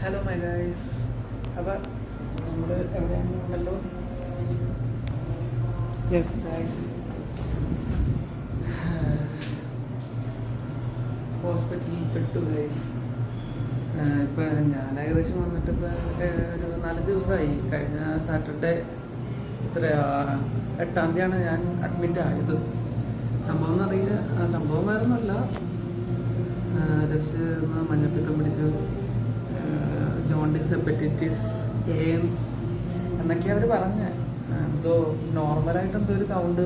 Hello my guys അപ്പം നമ്മൾ എവിടെയാണല്ലോ yes guys ഹോസ്പിറ്റലിൽ പെട്ടു ഗൈസ് ഇപ്പം ഞാൻ ഏകദേശം വന്നിട്ട് ഒരു നാല് ദിവസമായി. കഴിഞ്ഞ സാറ്റർഡേ ഇത്ര എട്ടാം തീയതിയാണ് ഞാൻ അഡ്മിറ്റ് ആയത്. സംഭവം എന്നറിയില്ല സംഭവം വേറെ ഒന്നുമല്ല ജസ്റ്റ് മഞ്ഞപ്പിത്തം ജോണ്ടിസ് ഹെപ്പറ്റൈറ്റിസ് എ എന്നൊക്കെയാണ് അവർ പറഞ്ഞത് എന്തോ നോർമലായിട്ട് എന്തോ ഒരു കൗണ്ട്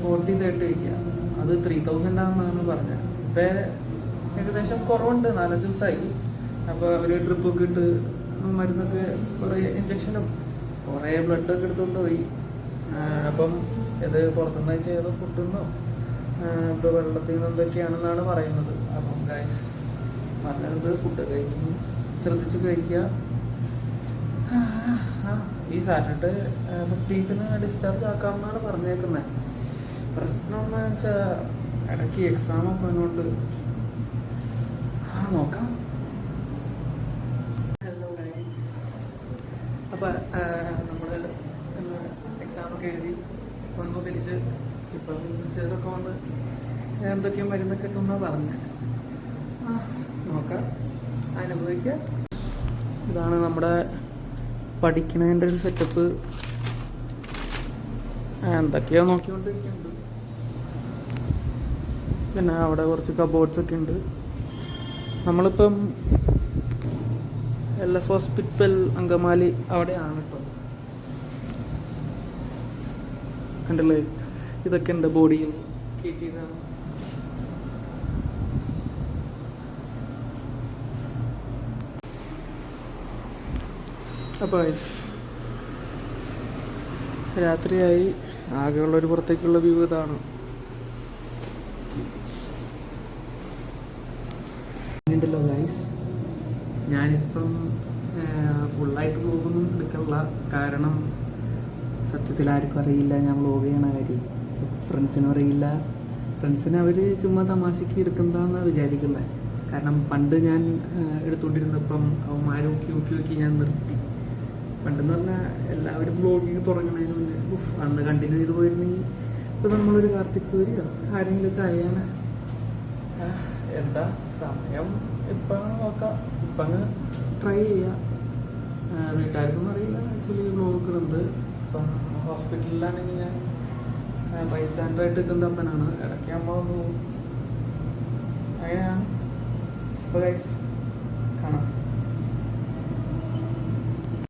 ഫോർട്ടി തേർട്ടി വയ്ക്കുക അത് ത്രീ തൗസൻഡ് ആണെന്നാണ് പറഞ്ഞത് ഇപ്പം ഏകദേശം കുറവുണ്ട് നാലഞ്ച് ദിവസമായി അപ്പോൾ അവർ ട്രിപ്പൊക്കെ ഇട്ട് മരുന്നൊക്കെ കുറേ ഇഞ്ചക്ഷനും കുറേ ബ്ലഡൊക്കെ എടുത്തുകൊണ്ട് പോയി. അപ്പം ഇത് പുറത്തുനിന്ന് ചെയ്ത ഫുഡിൽ നിന്നോ ഇപ്പോൾ വെള്ളത്തിൽ നിന്ന് എന്തൊക്കെയാണെന്നാണ് പറയുന്നത്. അപ്പം ഗൈസ് നല്ലത് ഫുഡ് കഴിക്കുന്നു. ശ്രദ്ധിച്ച് കഴിക്കുക ഈ സാറ്റർഡേ ഫിഫ്റ്റീൻത്തിന് ഡിസ്ചാർജ് ആക്കാമെന്നാണ് പറഞ്ഞേക്കുന്നത് പ്രശ്നം എന്ന് വെച്ചാൽ ഇടയ്ക്ക് എക്സാം ഒക്കെ വന്നുകൊണ്ട് ആ നോക്കാം. ഹലോ ഗൈസ് അപ്പോൾ നമ്മൾ എക്സാം ഒക്കെ എഴുതി വന്നു തിരിച്ച് ഇപ്പം സിസ്റ്റേഴ്സൊക്കെ വന്ന് എന്തൊക്കെയോ മരുന്നൊക്കെ ഇട്ടെന്നാണ് പറഞ്ഞത് നോക്കാം. അനുഭവിക്കാം ഇതാണ് നമ്മുടെ പഠിക്കണതിന്റെ ഒരു സെറ്റപ്പ് എന്തൊക്കെയോ നോക്കിക്കൊണ്ടിരിക്കുന്നുണ്ട്. പിന്നെ അവിടെ കുറച്ച് കബോർഡ്സ് ഒക്കെ ഉണ്ട്. നമ്മളിപ്പം എൽ എഫ് ഹോസ്പിറ്റൽ അങ്കമാലി അവിടെയാണ് കേട്ടോ കണ്ടല്ലേ? ഇതൊക്കെ എന്റെ ബോഡിയിൽ കയറ്റിയതാണ്. അപ്പോൾ രാത്രിയായി ആകെയുള്ള ഒരു പുറത്തേക്കുള്ള വ്യൂ ഇതാണ്. ഉണ്ടല്ലോ ഗൈസ് ഞാനിപ്പം ഫുള്ളായിട്ട് വ്ളോഗൊന്നും എടുക്കണില്ല. കാരണം സത്യത്തിൽ ആർക്കും അറിയില്ല ഞാൻ വ്ളോഗ് ചെയ്യണ കാര്യം. ഫ്രണ്ട്സിനും അറിയില്ല. ഫ്രണ്ട്സിന് അവർ ചുമ്മാ തമാശയ്ക്ക് എടുക്കുന്നതാണെന്നാണ് വിചാരിക്കുന്നത് കാരണം പണ്ട് ഞാൻ എടുത്തുകൊണ്ടിരുന്നപ്പം അവന്മാരെ ഊക്കി ഊക്കി ഊക്കി ഞാൻ നിർത്തി. പണ്ടെന്ന് പറഞ്ഞാൽ എല്ലാവരും ബ്ലോഗിങ് തുടങ്ങണതിന് മുന്നേ ഉഫ് അന്ന് കണ്ടിന്യൂ ചെയ്ത് പോയിരുന്നെങ്കിൽ ഇപ്പം നമ്മളൊരു കാർത്തിക് സൂര്യോ ആരെങ്കിലുമൊക്കെ ഒക്കെ ആ, എന്താ സമയം? ഇപ്പം നോക്കാം. ഇപ്പം അങ്ങ് ട്രൈ ചെയ്യാം. വീട്ടുകാർക്കൊന്നും അറിയില്ല. ആക്ച്വലി ബ്ലോഗ് ഉണ്ട്. ഇപ്പം ഹോസ്പിറ്റലിലാണെങ്കിൽ ഞാൻ ബൈസ്റ്റാൻഡറായിട്ട് നിൽക്കുന്ന അപ്പനാണ്. ഇടയ്ക്ക് അമ്മ പോകും അങ്ങനെയാണ്. അപ്പോൾ ഗൈസ്